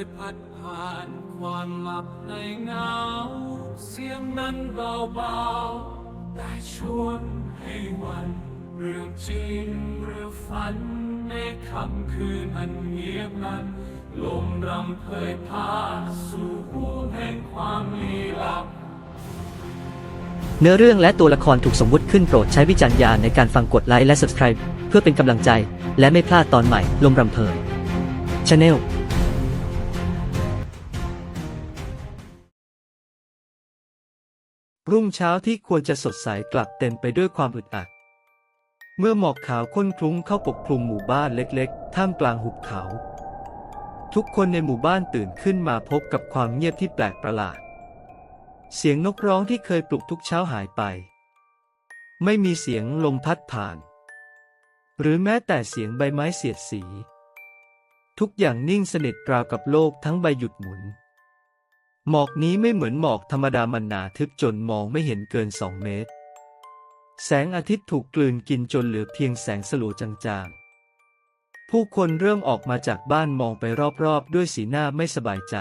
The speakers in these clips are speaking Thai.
ยพัดผ่านความหลับในเงา เสียงนั้นเบาๆแต่ชวนให้วันเรื่องจริงหรือฝัน ในค่ำคืนอันเงียบงันลมรำเพยพาสู่หัวแห่งความลี้ลับเนื้อเรื่องและตัวละครถูกสมมุติขึ้นโปรดใช้วิจารณญาณในการฟังกดไลค์และ Subscribe เพื่อเป็นกำลังใจ และไม่พลาดตอนใหม่ลมรำเพย Channel รุ่งเช้าที่ควรจะสดใสกลับเต็มไปด้วยความอึดอัด เมื่อหมอกขาวข้นคลุ้งเข้าปกคลุมหมู่บ้านเล็กๆ ท่ามกลางหุบเขา ทุกคนในหมู่บ้านตื่นขึ้นมาพบกับความเงียบที่แปลกประหลาด เสียงนกร้องที่เคยปลุกทุกเช้าหายไป ไม่มีเสียงลมพัดผ่าน หรือแม้แต่เสียงใบไม้เสียดสี ทุกอย่างนิ่งสนิทราวกับโลกทั้งใบหยุดหมุน หมอกนี้ไม่เหมือนหมอกธรรมดามันหนาทึบจนมองไม่เห็นเกินสองเมตร แสงอาทิตย์ถูกกลืนกินจนเหลือเพียงแสงสลัวจางๆ ผู้คนเริ่มออกมาจากบ้านมองไปรอบๆ ด้วยสีหน้าไม่สบายใจ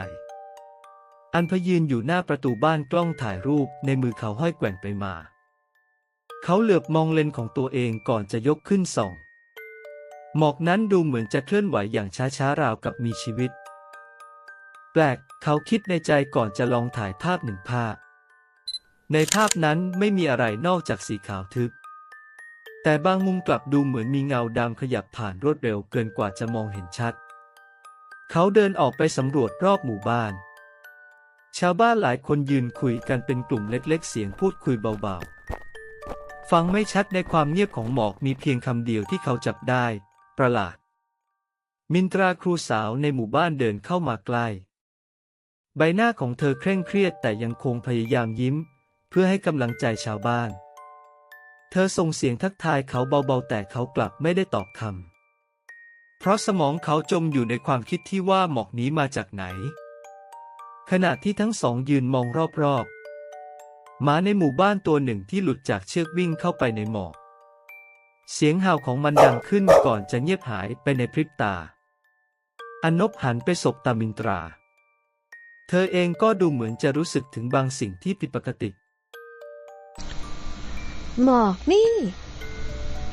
อันพยืนอยู่หน้าประตูบ้านกล้องถ่ายรูปในมือเขาห้อยแกว่งไปมา เขาเหลือบมองเลนของตัวเองก่อนจะยกขึ้นส่อง หมอกนั้นดูเหมือนจะเคลื่อนไหวอย่างช้าๆราวกับมีชีวิต แปลก เขาคิดในใจก่อนจะลองถ่ายภาพหนึ่งภาพ ในภาพนั้นไม่มีอะไรนอกจากสีขาวทึบ แต่บางมุมกลับดูเหมือนมีเงาดำขยับผ่านรวดเร็วเกินกว่าจะมองเห็นชัด เขาเดินออกไปสำรวจรอบหมู่บ้าน ชาวบ้านหลายคนยืนคุยกันเป็นกลุ่มเล็กๆ เสียงพูดคุยเบาๆ ฟังไม่ชัดในความเงียบของหมอกมีเพียงคำเดียวที่เขาจับได้ ประหลาดมินตราครูสาวในหมู่บ้านเดินเข้ามาใกล้ ใบหน้าของเธอเคร่งเครียดแต่ยังคงพยายามยิ้ม เพื่อให้กำลังใจชาวบ้าน เธอส่งเสียงทักทายเขาเบาๆ แต่เขากลับไม่ได้ตอบคำ เพราะสมองเขาจมอยู่ในความคิดที่ว่าหมอกนี้มาจากไหน ขณะที่ทั้งสองยืนมองรอบๆหมาในหมู่บ้านตัวหนึ่งที่หลุดจากเชือกวิ่งเข้าไปในหมอก เสียงห่าของมันดังขึ้นก่อนจะเงียบหายไปในพริบตา อนนบหันไปสบตามินตรา เธอเองก็ดูเหมือนจะรู้สึกถึงบางสิ่งที่ผิดปกติ หมอกนี่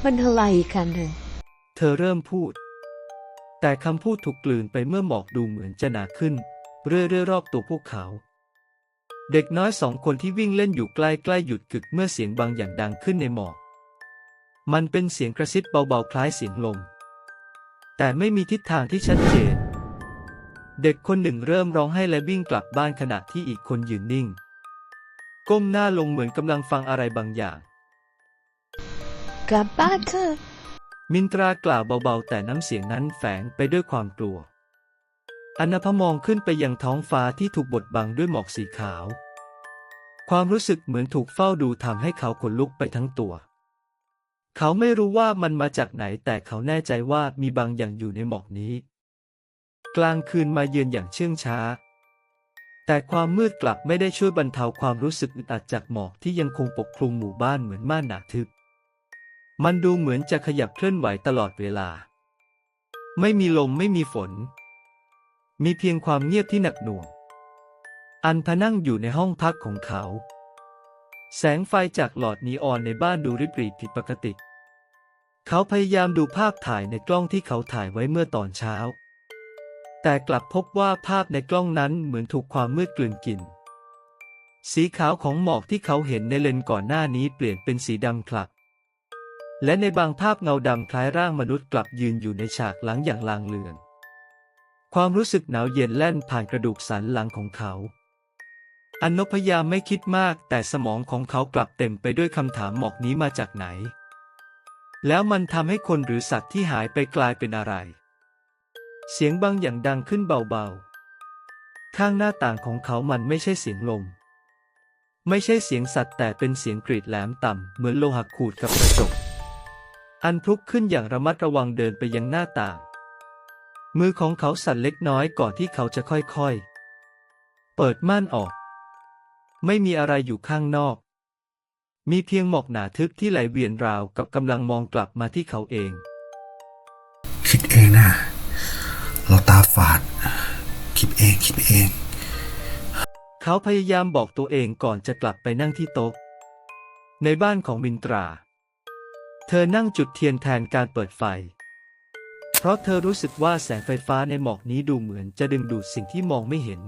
มันอะไรกันเลยเธอเริ่มพูด แต่คำพูดถูกกลืนไปเมื่อหมอกดูเหมือนจะหนาขึ้น เรื่อยๆรอบตัวพวกเขา เด็กน้อยสองคนที่วิ่งเล่นอยู่ใกล้ๆหยุดกึกเมื่อเสียงบางอย่างดังขึ้นในหมอก มันเป็นเสียงกระซิบเบาๆคล้ายเสียงลม แต่ไม่มีทิศทางที่ชัดเจน เด็กคนหนึ่งเริ่มร้องไห้และวิ่งกลับบ้านขณะที่อีกคนยืนนิ่ง ก้มหน้าลงเหมือนกำลังฟังอะไรบางอย่าง กลับบ้านเถอะมินตรากล่าวเบาๆ แต่น้ำเสียงนั้นแฝงไปด้วยความกลัว อนาภมองขึ้นไปยังท้องฟ้าที่ถูกบดบังด้วยหมอกสีขาว ความรู้สึกเหมือนถูกเฝ้าดูทำให้เขาขนลุกไปทั้งตัว เขาไม่รู้ว่ามันมาจากไหนแต่เขาแน่ใจว่ามีบางอย่างอยู่ในหมอกนี้ กลางคืนมาเยือนอย่างเชื่องช้า แต่ความมืดกลับไม่ได้ช่วยบรรเทาความรู้สึกอึดอัดจากหมอกที่ยังคงปกคลุมหมู่บ้านเหมือนม่านหนาทึบ มันดูเหมือนจะขยับเคลื่อนไหวตลอดเวลา ไม่มีลมไม่มีฝน มีเพียงความเงียบที่หนักหน่วง อันพนั่งอยู่ในห้องพักของเขา แสงไฟจากหลอดนีออนในบ้านดูริบหรี่ผิดปกติ เขาพยายามดูภาพถ่ายในกล้องที่เขาถ่ายไว้เมื่อตอนเช้า แต่กลับพบว่าภาพในกล้องนั้นเหมือนถูกความมืดกลืนกิน สีขาวของหมอกที่เขาเห็นในเลนก่อนหน้านี้เปลี่ยนเป็นสีดำคลับและในบางภาพเงาดำคล้ายร่างมนุษย์กลับยืนอยู่ในฉากหลังอย่างลางเลือน ความรู้สึกหนาวเย็นแล่นผ่านกระดูกสันหลังของเขาอันนพยาไม่คิดมากแต่สมองของเขากลับเต็มไปด้วยคำถามหมอกนี้มาจากไหน แล้วมันทำให้คนหรือสัตว์ที่หายไปกลายเป็นอะไร เสียงบางอย่างดังขึ้นเบาๆ ข้างหน้าต่างของเขามันไม่ใช่เสียงลม ไม่ใช่เสียงสัตว์แต่เป็นเสียงกรีดแหลมต่ำ เหมือนโลหะขูดกับกระจก อันพลุกขึ้นอย่างระมัดระวังเดินไปยังหน้าต่าง มือของเขาสั่นเล็กน้อยก่อนที่เขาจะค่อยๆ เปิดม่านออก ไม่มีอะไรอยู่ข้างนอก มีเพียงหมอกหนาทึบที่ไหลเวียนราวกับกำลังมองกลับมาที่เขาเอง คิดเองนะ เราตาฝาด คิดเองคิดเอง เขาพยายามบอกตัวเองก่อนจะกลับไปนั่งที่โต๊ะ ในบ้านของมินตรา เธอนั่งจุดเทียนแทนการเปิดไฟ เพราะเธอรู้สึกว่าแสงไฟฟ้าในหมอกนี้ดูเหมือนจะดึงดูดสิ่งที่มองไม่เห็น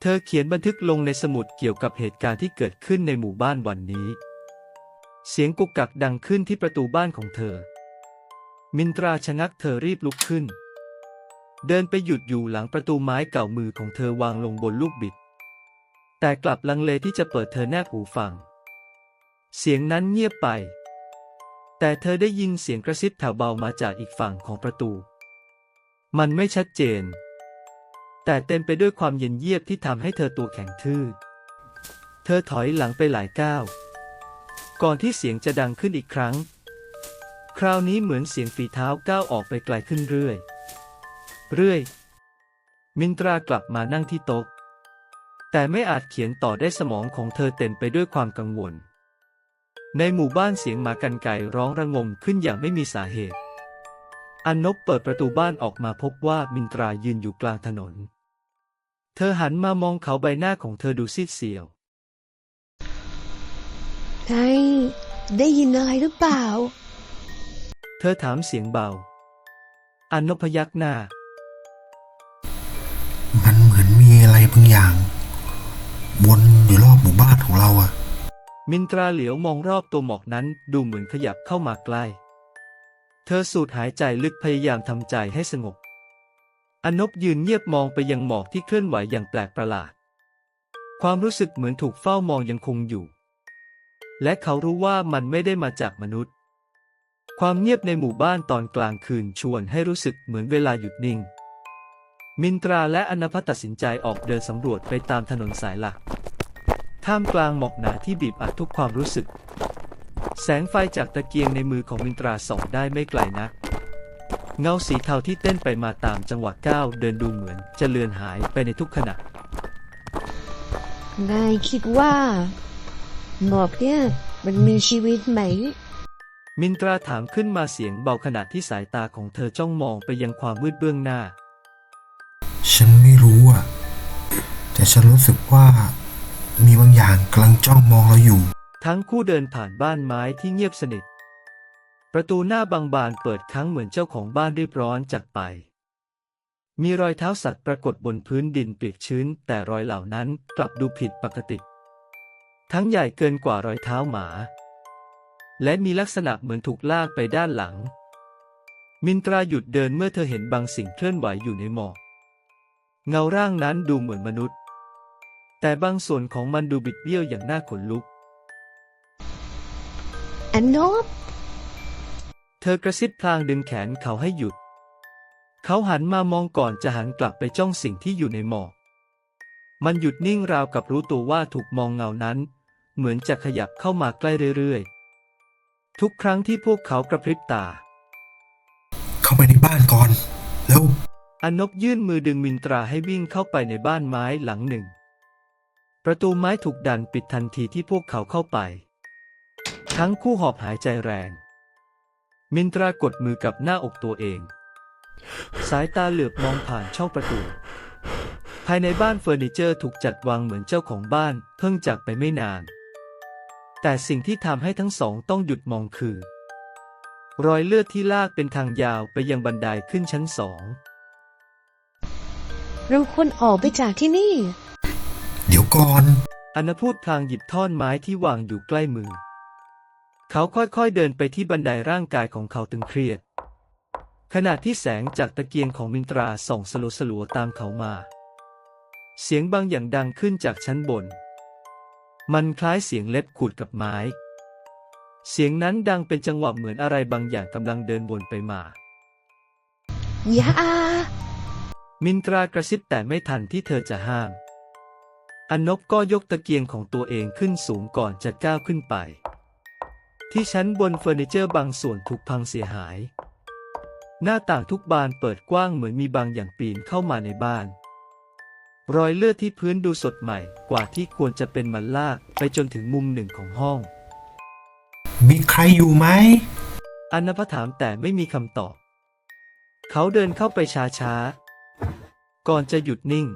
เธอเขียนบันทึกลงในสมุดเกี่ยวกับเหตุการณ์ที่เกิดขึ้นในหมู่บ้านวันนี้ เสียงกุกกักดังขึ้นที่ประตูบ้านของเธอ มินตราชะงักเธอรีบลุกขึ้น เดินไปหยุดอยู่หลังประตูไม้เก่ามือของเธอวางลงบนลูกบิด แต่กลับลังเลที่จะเปิดเธอแนบหูฟัง เสียงนั้นเงียบไป แต่เธอได้ยินเสียงกระซิบแผ่วเบามาจากอีกฝั่งของประตู มันไม่ชัดเจน แต่เต็มไปด้วยความเย็นเยียบที่ทำให้เธอตัวแข็งทื่อ เธอถอยหลังไปหลายก้าว ก่อนที่เสียงจะดังขึ้นอีกครั้ง คราวนี้เหมือนเสียงฝีเท้าก้าวออกไปไกลขึ้นเรื่อย เรื่อย มินตรากลับมานั่งที่โต๊ะ แต่ไม่อาจเขียนต่อได้สมองของเธอเต็มไปด้วยความกังวล ในหมู่บ้านเสียงหมากันไก่ร้องระงมขึ้นอย่างไม่มีสาเหตุ อันนบเปิดประตูบ้านออกมาพบว่ามินตรายืนอยู่กลางถนน เธอหันมามองเขาใบหน้าของเธอดูซีดเซียวไงได้ยินอะไรหรือเปล่า เธอถามเสียงเบา อันนบพยักหน้า บางอย่างวนอยู่รอบหมู่บ้านของเราอะมินตราเหลียวมองรอบตัวหมอกนั้นดูเหมือนขยับเข้ามาใกล้ เธอสูดหายใจลึกพยายามทำใจให้สงบอนนบยืนเงียบมองไปยังหมอกที่เคลื่อนไหวอย่างแปลกประหลาด ความรู้สึกเหมือนถูกเฝ้ามองยังคงอยู่ และเขารู้ว่ามันไม่ได้มาจากมนุษย์ ความเงียบในหมู่บ้านตอนกลางคืนชวนให้รู้สึกเหมือนเวลาหยุดนิ่ง มินตราและอนภัทตัดสินใจออกเดินสำรวจไปตามถนนสายหลัก ท่ามกลางหมอกหนาที่บีบอัดทุกความรู้สึก แสงไฟจากตะเกียงในมือของมินตราส่องได้ไม่ไกลนัก เงาสีเทาที่เต้นไปมาตามจังหวะก้าวเดินดูเหมือนจะเลือนหายไปในทุกขณะ นายคิดว่าหมอกเนี่ยมันมีชีวิตไหม มินตราถามขึ้นมาเสียงเบาขณะที่สายตาของเธอจ้องมองไปยังความมืดเบื้องหน้า ฉันไม่รู้อะแต่ฉันรู้สึกว่ามีบางอย่างกำลังจ้องมองเราอยู่ ทั้งคู่เดินผ่านบ้านไม้ที่เงียบสนิท ประตูหน้าบางบานเปิดครั้งเหมือนเจ้าของบ้านรีบร้อนจากไป มีรอยเท้าสัตว์ปรากฏบนพื้นดินเปียกชื้น แต่รอยเหล่านั้นกลับดูผิดปกติ ทั้งใหญ่เกินกว่ารอยเท้าหมา และมีลักษณะเหมือนถูกลากไปด้านหลัง มินตราหยุดเดินเมื่อเธอเห็นบางสิ่งเคลื่อนไหวอยู่ในหมอก เงาร่างนั้นดูเหมือนมนุษย์ แต่บางส่วนของมันดูบิดเบี้ยวอย่างน่าขนลุก อันนบเธอกระซิบพลางดึงแขนเขาให้หยุด เขาหันมามองก่อนจะหันกลับไปจ้องสิ่งที่อยู่ในหมอก มันหยุดนิ่งราวกับรู้ตัวว่าถูกมองเงานั้น เหมือนจะขยับเข้ามาใกล้เรื่อยๆ ทุกครั้งที่พวกเขากระพริบตา เข้าไปในบ้านก่อน แล้ว อนนบยื่นมือดึงมินตราให้วิ่งเข้าไปในบ้านไม้หลังหนึ่ง ประตูไม้ถูกดันปิดทันทีที่พวกเขาเข้าไป ทั้งคู่หอบหายใจแรง มินตรากดมือกับหน้าอกตัวเอง สายตาเหลือบมองผ่านช่องประตู ภายในบ้านเฟอร์นิเจอร์ถูกจัดวางเหมือนเจ้าของบ้านเพิ่งจากไปไม่นาน แต่สิ่งที่ทำให้ทั้งสองต้องหยุดมองคือ รอยเลือดที่ลากเป็นทางยาวไปยังบันไดขึ้นชั้นสอง เราควรออกไปจากที่นี่ เดี๋ยวก่อนอนนพูดพลางหยิบท่อนไม้ที่วางอยู่ใกล้มือ เขาค่อยๆเดินไปที่บันไดร่างกายของเขาตึงเครียด ขณะที่แสงจากตะเกียงของมินตราส่องสลัวๆตามเขามา เสียงบางอย่างดังขึ้นจากชั้นบน มันคล้ายเสียงเล็บขูดกับไม้ เสียงนั้นดังเป็นจังหวะเหมือนอะไรบางอย่างกำลังเดินวนไปมาอย่าอา มินตรากระซิบแต่ไม่ทันที่เธอจะห้าม อนนบก็ยกตะเกียงของตัวเองขึ้นสูงก่อนจะก้าวขึ้นไป ที่ชั้นบนเฟอร์นิเจอร์บางส่วนถูกพังเสียหาย หน้าต่างทุกบานเปิดกว้างเหมือนมีบางอย่างปีนเข้ามาในบ้าน รอยเลือดที่พื้นดูสดใหม่กว่าที่ควรจะเป็นมันลากไปจนถึงมุมหนึ่งของห้อง มีใครอยู่ไหมอันนพถามแต่ไม่มีคำตอบ เขาเดินเข้าไปช้า ก่อนจะหยุดนิ่ง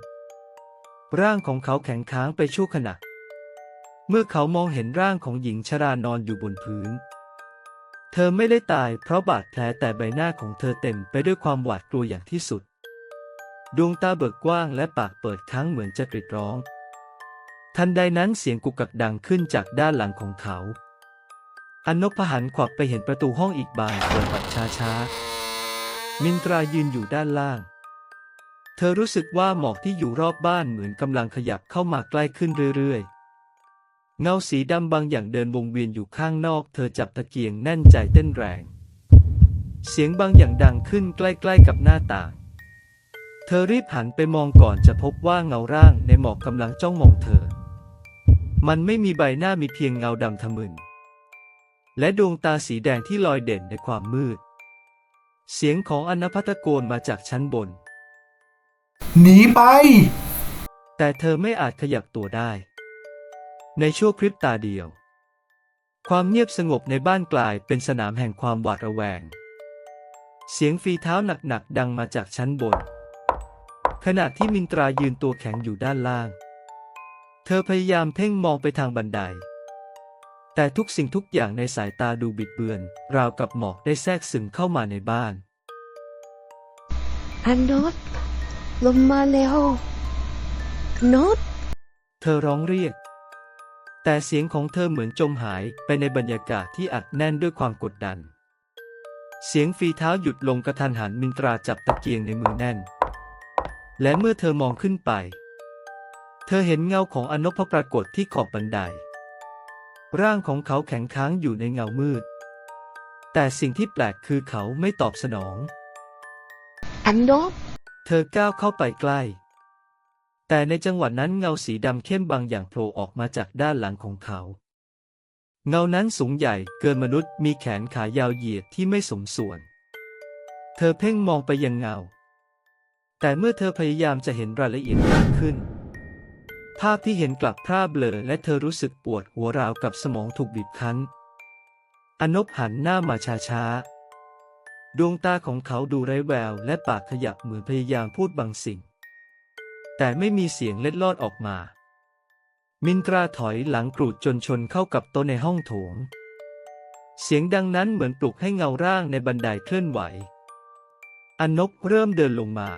ร่างของเขาแข็งค้างไปชั่วขณะ เมื่อเขามองเห็นร่างของหญิงชรานอนอยู่บนพื้น เธอไม่ได้ตายเพราะบาดแผลแต่ใบหน้าของเธอเต็มไปด้วยความหวาดกลัวอย่างที่สุด ดวงตาเบิกกว้างและปากเปิดค้างเหมือนจะกรีดร้อง ทันใดนั้นเสียงกุกกักดังขึ้นจากด้านหลังของเขาอันนพหันขวับไปเห็นประตูห้องอีกบานเปิดแบบช้าๆ มินตรายืนอยู่ด้านล่าง เธอรู้สึกว่าหมอกที่อยู่รอบบ้านเหมือนกำลังขยับเข้ามาใกล้ขึ้นเรื่อยๆ เงาสีดำบางอย่างเดินวงเวียนอยู่ข้างนอก เธอจับตะเกียงแน่นใจเต้นแรง เสียงบางอย่างดังขึ้นใกล้ๆกับหน้าต่าง เธอรีบหันไปมองก่อนจะพบว่าเงาร่างในหมอกกำลังจ้องมองเธอ มันไม่มีใบหน้ามีเพียงเงาดำทะมึน และดวงตาสีแดงที่ลอยเด่นในความมืด เสียงของอนนพัตโกนมาจากชั้นบน หนีไป แต่เธอไม่อาจขยับตัวได้ ในชั่วพริบตาเดียว ความเงียบสงบในบ้านกลายเป็นสนามแห่งความหวาดระแวง เสียงฝีเท้าหนักๆดังมาจากชั้นบน ขณะที่มินตรายืนตัวแข็งอยู่ด้านล่าง เธอพยายามเพ่งมองไปทางบันได แต่ทุกสิ่งทุกอย่างในสายตาดูบิดเบือน ราวกับหมอกได้แทรกซึมเข้ามาในบ้าน อันโนต ลงมาแล้วโนตเธอร้องเรียก แต่เสียงของเธอเหมือนจมหายไปในบรรยากาศที่อัดแน่นด้วยความกดดัน เสียงฝีเท้าหยุดลงกระทันหันมินตราจับตะเกียงในมือแน่น และเมื่อเธอมองขึ้นไป เธอเห็นเงาของอนพปรากฏที่ขอบบันได ร่างของเขาแข็งค้างอยู่ในเงามืด แต่สิ่งที่แปลกคือเขาไม่ตอบสนอง อันโนต เธอก้าวเข้าไปใกล้ แต่ในจังหวะนั้นเงาสีดำเข้มบางอย่างโผล่ออกมาจากด้านหลังของเขา เงานั้นสูงใหญ่เกินมนุษย์มีแขนขายาวเหยียดที่ไม่สมส่วน เธอเพ่งมองไปยังเงา แต่เมื่อเธอพยายามจะเห็นรายละเอียดมากขึ้น ภาพที่เห็นกลับพร่าเบลอและเธอรู้สึกปวดหัวราวกับสมองถูกบีบคั้น อนบหันหน้ามาช้าๆ ดวงตาของเขาดูไร้แววและปากขยับเหมือนพยายามพูดบางสิ่ง แต่ไม่มีเสียงเล็ดลอดออกมา มินตราถอยหลังกรูดจนชนเข้ากับโต๊ะในห้องโถง เสียงดังนั้นเหมือนปลุกให้เงาร่างในบันไดเคลื่อนไหว อนนบเริ่มเดินลงมา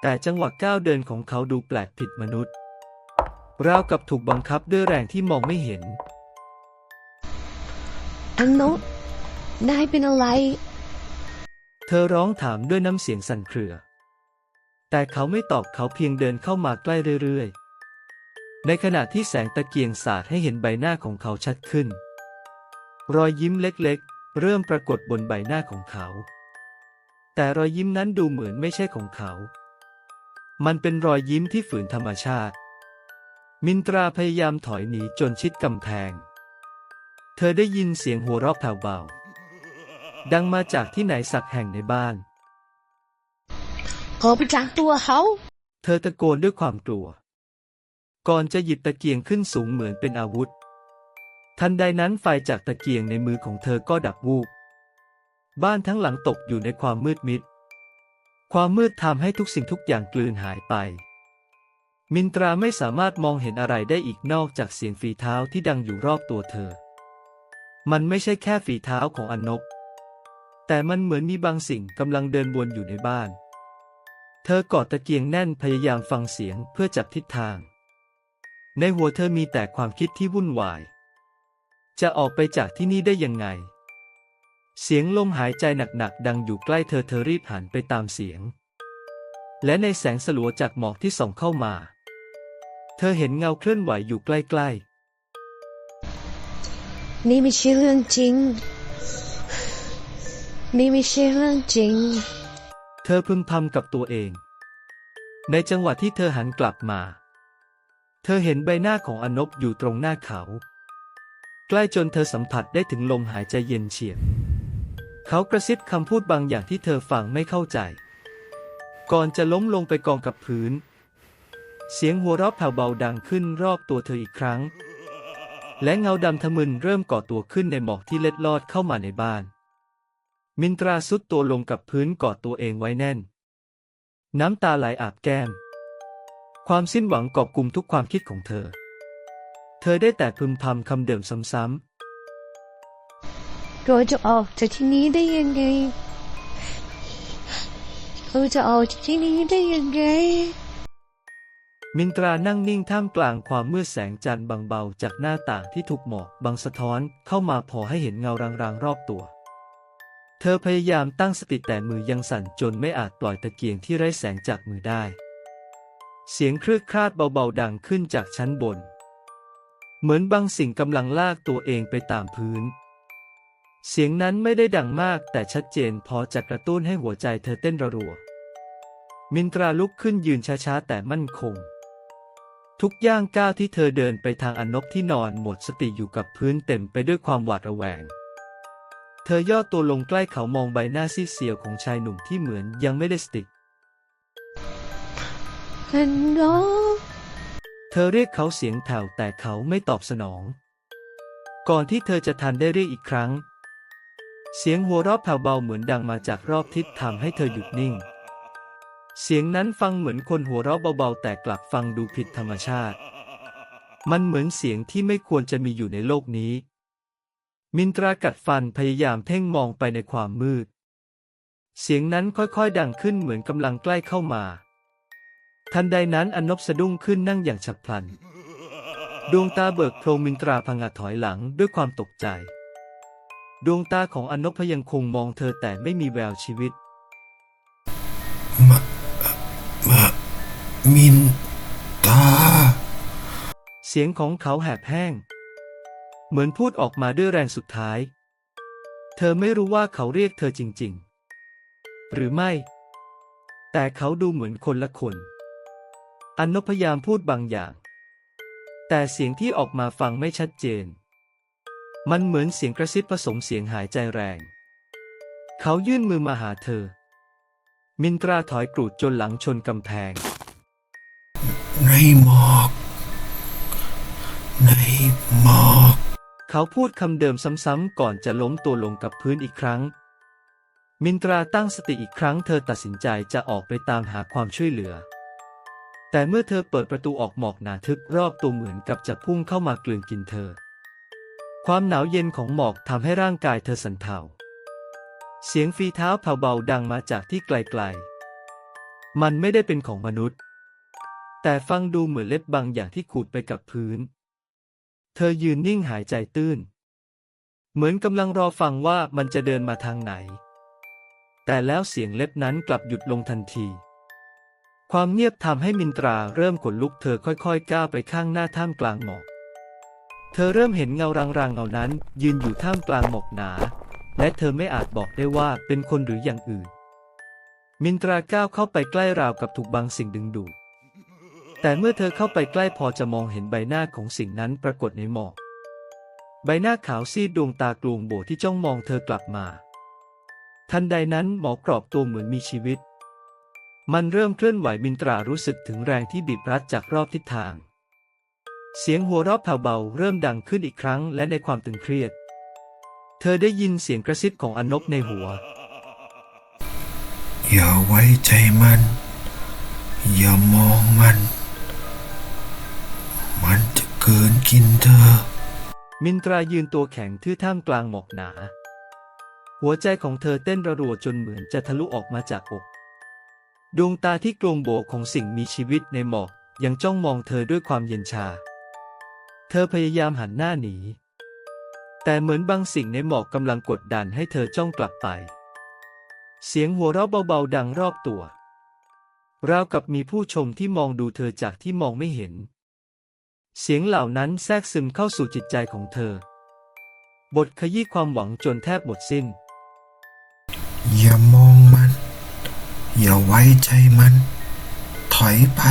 แต่จังหวะก้าวเดินของเขาดูแปลกผิดมนุษย์ ราวกับถูกบังคับด้วยแรงที่มองไม่เห็นอันนตนายเป็นอะไร เธอร้องถามด้วยน้ำเสียงสั่นเครือ แต่เขาไม่ตอบเขาเพียงเดินเข้ามาใกล้เรื่อยๆ ในขณะที่แสงตะเกียงสาดให้เห็นใบหน้าของเขาชัดขึ้น รอยยิ้มเล็กๆ เริ่มปรากฏบนใบหน้าของเขา แต่รอยยิ้มนั้นดูเหมือนไม่ใช่ของเขา มันเป็นรอยยิ้มที่ฝืนธรรมชาติ มินตราพยายามถอยหนีจนชิดกำแพง เธอได้ยินเสียงหัวเราะแผ่วเบา ดังมาจากที่ไหนสักแห่งในบ้าน ขอไปจากตัวเขา เธอตะโกนด้วยความกลัว ก่อนจะหยิบตะเกียงขึ้นสูงเหมือนเป็นอาวุธ ทันใดนั้นไฟจากตะเกียงในมือของเธอก็ดับวูบ บ้านทั้งหลังตกอยู่ในความมืดมิด ความมืดทำให้ทุกสิ่งทุกอย่างกลืนหายไป มินตราไม่สามารถมองเห็นอะไรได้อีกนอกจากเสียงฝีเท้าที่ดังอยู่รอบตัวเธอ มันไม่ใช่แค่ฝีเท้าของอนนบ แต่มันเหมือนมีบางสิ่งกำลังเดินวนอยู่ในบ้าน เธอกอดตะเกียงแน่นพยายามฟังเสียงเพื่อจับทิศทาง ในหัวเธอมีแต่ความคิดที่วุ่นวาย จะออกไปจากที่นี่ได้ยังไง เสียงลมหายใจหนักๆดังอยู่ใกล้เธอเธอรีบหันไปตามเสียง และในแสงสลัวจากหมอกที่ส่องเข้ามา เธอเห็นเงาเคลื่อนไหวอยู่ใกล้นี่ไม่ใช่เรื่องจริง นี่ไม่ใช่เรื่องจริง เธอพึมพำกับตัวเอง ในจังหวะที่เธอหันกลับมา เธอเห็นใบหน้าของอนบอยู่ตรงหน้าเขา ใกล้จนเธอสัมผัสได้ถึงลมหายใจเย็นเฉียบ เขากระซิบคำพูดบางอย่างที่เธอฟังไม่เข้าใจ ก่อนจะล้มลงไปกองกับพื้น เสียงหัวเราะแผ่วเบาดังขึ้นรอบตัวเธออีกครั้ง และเงาดำทะมึนเริ่มก่อตัวขึ้นในหมอกที่เล็ดลอดเข้ามาในบ้าน มินตราสุดตัวลงกับพื้นกอดตัวเองไว้แน่น น้ำตาไหลอาบแก้ม ความสิ้นหวังกอบกลุ่มทุกความคิดของเธอ เธอได้แต่พึมพำคำเดิมซ้ำเราจะออกจากที่นี้ได้ยังไงเราจะออกจากที่นี้ได้ยังไงๆมินตรานั่งนิ่งท่ามกลางความมืดแสงจันทร์บางเบาจากหน้าต่างที่ถูกหมอกบังสะท้อนเข้ามาพอให้เห็นเงารางๆรอบตัว เธอพยายามตั้งสติแต่มือยังสั่นจนไม่อาจปล่อยตะเกียงที่ไร้แสงจากมือได้ เสียงครืดคราดเบาๆดังขึ้นจากชั้นบน เหมือนบางสิ่งกำลังลากตัวเองไปตามพื้น เสียงนั้นไม่ได้ดังมากแต่ชัดเจนพอจะกระตุ้นให้หัวใจเธอเต้นระรัว มินตราลุกขึ้นยืนช้าๆแต่มั่นคง ทุกย่างก้าวที่เธอเดินไปทางอนบที่นอนหมดสติอยู่กับพื้นเต็มไปด้วยความหวาดระแวง เธอย่อตัวลงใกล้เขามองใบหน้าซีดเซียวของชายหนุ่มที่เหมือนยังไม่ได้สติฮันโนเธอเรียกเขาเสียงแผ่วแต่เขาไม่ตอบสนอง ก่อนที่เธอจะทันได้เรียกอีกครั้ง เสียงหัวเราะแผ่วเบาเหมือนดังมาจากรอบทิศทำให้เธอหยุดนิ่ง เสียงนั้นฟังเหมือนคนหัวเราะเบาๆ แต่กลับฟังดูผิดธรรมชาติ มันเหมือนเสียงที่ไม่ควรจะมีอยู่ในโลกนี้ มินตรากัดฟันพยายามเพ่งมองไปในความมืด เสียงนั้นค่อยๆดังขึ้นเหมือนกำลังใกล้เข้ามา ทันใดนั้นอนบสะดุ้งขึ้นนั่งอย่างฉับพลัน ดวงตาเบิกโพรงมินตราพังอาจถอยหลังด้วยความตกใจ ดวงตาของอนบพยังคงมองเธอแต่ไม่มีแววชีวิต มา มา มินตา เสียงของเขาแหบแห้ง เหมือนพูดออกมาด้วยแรงสุดท้าย เธอไม่รู้ว่าเขาเรียกเธอจริง ๆ หรือไม่ แต่เขาดูเหมือนคนละคน อันนพยายามพูดบางอย่าง แต่เสียงที่ออกมาฟังไม่ชัดเจน มันเหมือนเสียงกระซิบผสมเสียงหายใจแรง เขายื่นมือมาหาเธอ มินตราถอยกรูดจนหลังชนกำแพง ในหมอก ในหมอก เขาพูดคำเดิมซ้ำๆก่อนจะล้มตัวลงกับพื้นอีกครั้ง มินตราตั้งสติอีกครั้งเธอตัดสินใจจะออกไปตามหาความช่วยเหลือ แต่เมื่อเธอเปิดประตูออกหมอกหนาทึบรอบตัวเหมือนกับจะพุ่งเข้ามากลืนกินเธอ ความหนาวเย็นของหมอกทำให้ร่างกายเธอสั่นเทาเสียงฝีเท้าแผ่วเบาดังมาจากที่ไกลๆ มันไม่ได้เป็นของมนุษย์ แต่ฟังดูเหมือนเล็บบางอย่างที่ขูดไปกับพื้น ธอยืนนิ่งหายใจตื้น เหมือนกำลังรอฟังว่ามันจะเดินมาทางไหน แต่แล้วเสียงเล็บนั้นกลับหยุดลงทันที ความเงียบทำให้มินตราเริ่มขนลุกเธอค่อยๆ ก้าวไปข้างหน้าท่ามกลางหมอก เธอเริ่มเห็นเงารางๆเหล่านั้น ยืนอยู่ท่ามกลางหมอกหนา และเธอไม่อาจบอกได้ว่าเป็นคนหรืออย่างอื่น มินตราก้าวเข้าไปใกล้ราวกับถูกบางสิ่งดึงดูด แต่เมื่อเธอเข้าไปใกล้พอจะมองเห็นใบหน้าของสิ่งนั้นปรากฏในหมอก ใบหน้าขาวซีดดวงตากลวงโบที่จ้องมองเธอกลับมา ทันใดนั้นหมอกรอบตัวเหมือนมีชีวิต มันเริ่มเคลื่อนไหวมินตรารู้สึกถึงแรงที่บีบรัดจากรอบทิศทาง เสียงหัวเราะแผ่วเบาเริ่มดังขึ้นอีกครั้งและในความตึงเครียด เธอได้ยินเสียงกระซิบของอนบในหัว อย่าไว้ใจมัน อย่ามองมันืนกินเธอ มินตรายืนตัวแข็งทื่อท่ามกลางหมอกหนา หัวใจของเธอเต้นระรัวจนเหมือนจะทะลุออกมาจากอก ดวงตาที่กลงโบกของสิ่งมีชีวิตในหมอก ยังจ้องมองเธอด้วยความเย็นชา เธอพยายามหันหน้าหนี แต่เหมือนบางสิ่งในหมอกกำลังกดดันให้เธอจ้องกลับไป เสียงหัวเราะเบาๆดังรอบตัวราวกับมีผู้ชมที่มองดูเธอจากที่มองไม่เห็น เสียงเหล่านั้นแทรกซึมเข้าสู่จิตใจของเธอ บทขยี้ความหวังจนแทบหมดสิ้น อย่ามองมัน อย่าไว้ใจมัน ถอยไป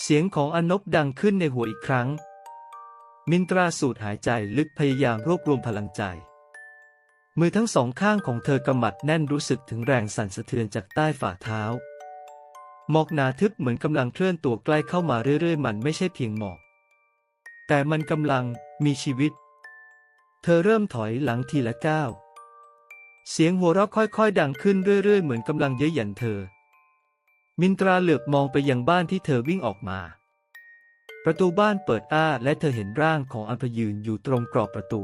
เสียงของอนบดังขึ้นในหัวอีกครั้ง มินตราสูดหายใจลึกพยายามรวบรวมพลังใจ มือทั้งสองข้างของเธอกำมัดแน่นรู้สึกถึงแรงสั่นสะเทือนจากใต้ฝ่าเท้า หมอกหนาทึบเหมือนกำลังเคลื่อนตัวใกล้เข้ามาเรื่อยๆ มันไม่ใช่เพียงหมอก แต่มันกำลังมีชีวิต เธอเริ่มถอยหลังทีละก้าว เสียงหัวเราะค่อยๆ ดังขึ้นเรื่อยๆ เหมือนกำลังเย้ยหยันเธอ มินตราเหลือบมองไปยังบ้านที่เธอวิ่งออกมา ประตูบ้านเปิดอ้าและเธอเห็นร่างของอัมพยืนอยู่ตรงกรอบประตู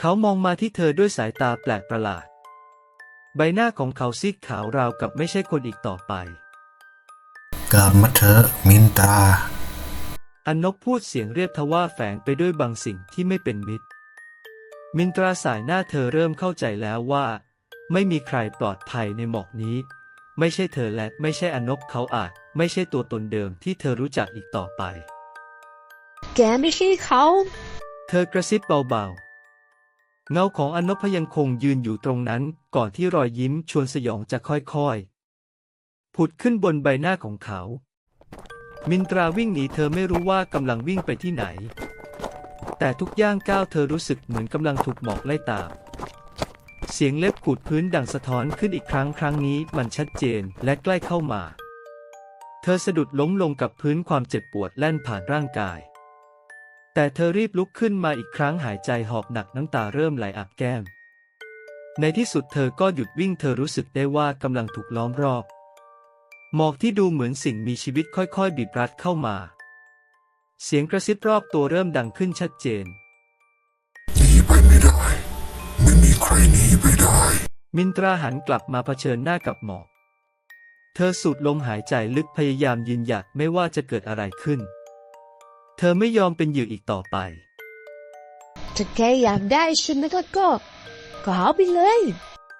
เขามองมาที่เธอด้วยสายตาแปลกประหลาด ใบหน้าของเขาซีดขาวราวกับไม่ใช่คนอีกต่อไป กลับมาเถอะมินตรา อันนบพูดเสียงเรียบทว่าแฝงไปด้วยบางสิ่งที่ไม่เป็นมิตร มินตราสายหน้าเธอเริ่มเข้าใจแล้วว่า ไม่มีใครปลอดภัยในหมอกนี้ ไม่ใช่เธอและไม่ใช่อนบเขาอาจ ไม่ใช่ตัวตนเดิมที่เธอรู้จักอีกต่อไป แกไม่ใช่เขา เธอกระซิบเบาๆ เงาของอนพยังคงยืนอยู่ตรงนั้น ก่อนที่รอยยิ้มชวนสยองจะค่อยๆ ผุดขึ้นบนใบหน้าของเขา มินตราวิ่งหนีเธอไม่รู้ว่ากำลังวิ่งไปที่ไหน แต่ทุกย่างก้าวเธอรู้สึกเหมือนกำลังถูกหมอกไล่ตาม เสียงเล็บขูดพื้นดังสะท้อนขึ้นอีกครั้งครั้งนี้มันชัดเจนและใกล้เข้ามา เธอสะดุดล้มลงกับพื้นความเจ็บปวดแล่นผ่านร่างกาย แต่เธอรีบลุกขึ้นมาอีกครั้งหายใจหอบหนักน้ำตาเริ่มไหลอาบแก้ม ในที่สุดเธอก็หยุดวิ่งเธอรู้สึกได้ว่ากำลังถูกล้อมรอบ หมอกที่ดูเหมือนสิ่งมีชีวิตค่อยๆ บีบรัดเข้ามา เสียงกระซิบรอบตัวเริ่มดังขึ้นชัดเจน หนีไปไม่ได้ ไม่มีใครหนีไปได้ มินตราหันกลับมาเผชิญหน้ากับหมอก เธอสูดลมหายใจลึกพยายามยืนหยัดไม่ว่าจะเกิดอะไรขึ้น เธอไม่ยอมเป็นเหยื่ออีกต่อไป ถ้าแกอยากได้ฉันแล้วก็ก็เอาไปเลย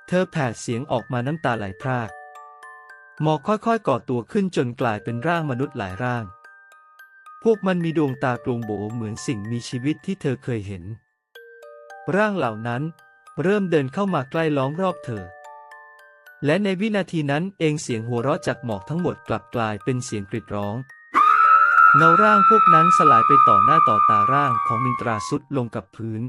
เธอแผดเสียงออกมาน้ำตาไหลพราก หมอกค่อยๆก่อตัวขึ้นจนกลายเป็นร่างมนุษย์หลายร่าง พวกมันมีดวงตากลวงโบเหมือนสิ่งมีชีวิตที่เธอเคยเห็น ร่างเหล่านั้นเริ่มเดินเข้ามาใกล้ล้อมรอบเธอ และในวินาทีนั้นเองเสียงหัวเราะจากหมอกทั้งหมดกลับกลายเป็นเสียงกรีดร้อง เงาร่างพวกนั้นสลายไปต่อหน้าต่อตาร่างของมินตราสุดลงกับพื้น